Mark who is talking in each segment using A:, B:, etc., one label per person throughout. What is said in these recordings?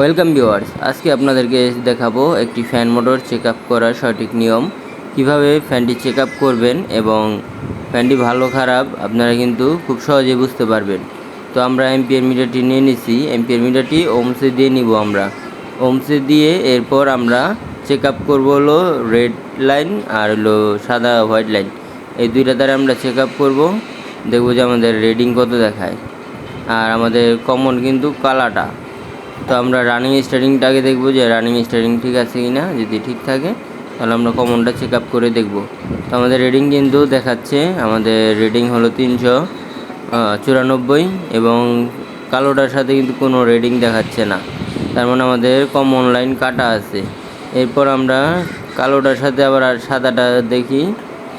A: Welcome viewers আজকে আপনাদেরকে দেখাবো একটি ফ্যান মোটর চেক আপ করার সঠিক নিয়ম। কীভাবে ফ্যানটি চেক আপ করবেন এবং ফ্যানটি ভালো, খারাপ, আপনারা কিন্তু খুব সহজে বুঝতে পারবেন। তো আমরা এমপিএর মিটারটি নিয়ে নিছি। এমপিএর মিটারটি ওমসে দিয়ে নিব আমরা। ওমসে দিয়ে এরপর আমরা চেক আপ করব হলো রেড লাইন আর হলো সাদা হোয়াইট লাইন এই দুইটা দ্বারা আমরা চেক আপ করব। দেখব যে আমাদের রেডিং কত দেখায়। আর আমাদের কমন কিন্তু কালাটা তো আমরা রানিং স্টারিংটাকে দেখব যে রানিং স্টারিং ঠিক আছে কি না, যদি ঠিক থাকে, তাহলে আমরা কমনটা চেক আপ করে দেখব। তো আমাদের রেডিং কিন্তু দেখাচ্ছে, আমাদের রেডিং হলো তিনশো চুরানব্বই এবং কালোটার সাথে কিন্তু কোনো রেডিং দেখাচ্ছে না। তার মানে আমাদের কমন লাইন কাটা আছে। এরপর আমরা কালোটার সাথে আবার আর সাদাটা দেখি,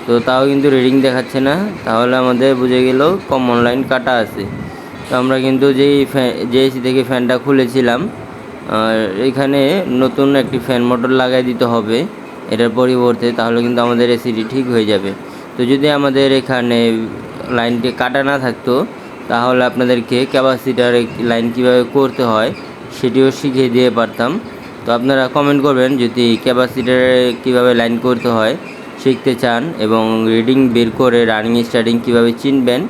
A: তো তাও কিন্তু রিডিং দেখাচ্ছে না। তাহলে আমাদের বুঝে গেল কমন লাইন কাটা আছে। তো আমরা কিন্তু যেই ফ্যান যে এসি থেকে ফ্যানটা খুলেছিলাম এখানে নতুন একটি ফ্যান মোটর লাগাই দিতে হবে, এটার পরিবর্তে তাহলে কিন্তু আমাদের এসিটি ঠিক হয়ে যাবে। তো যদি আমাদের এখানে লাইনটি কাটা না থাকতো, তাহলে আপনাদেরকে ক্যাপাসিটার লাইন কীভাবে করতে হয়, সেটিও শিখিয়ে দিয়ে পারতাম। তো আপনারা কমেন্ট করবেন যদি ক্যাপাসিটারে কীভাবে লাইন করতে হয়, শিখতে চান এবং রিডিং বের করে রানিং, স্টার্টিং কীভাবে চিনবেন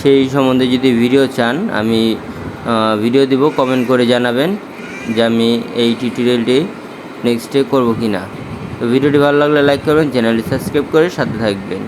A: সেই সম্বন্ধে যদি ভিডিও চান, আমি ভিডিও দিব কমেন্ট করে জানাবেন যে আমি এই টিউটোরিয়ালটি নেক্সটে করব কি না তো ভিডিওটি ভালো লাগলে লাইক করবেন চ্যানেলটি সাবস্ক্রাইব করে সাথে থাকবেন।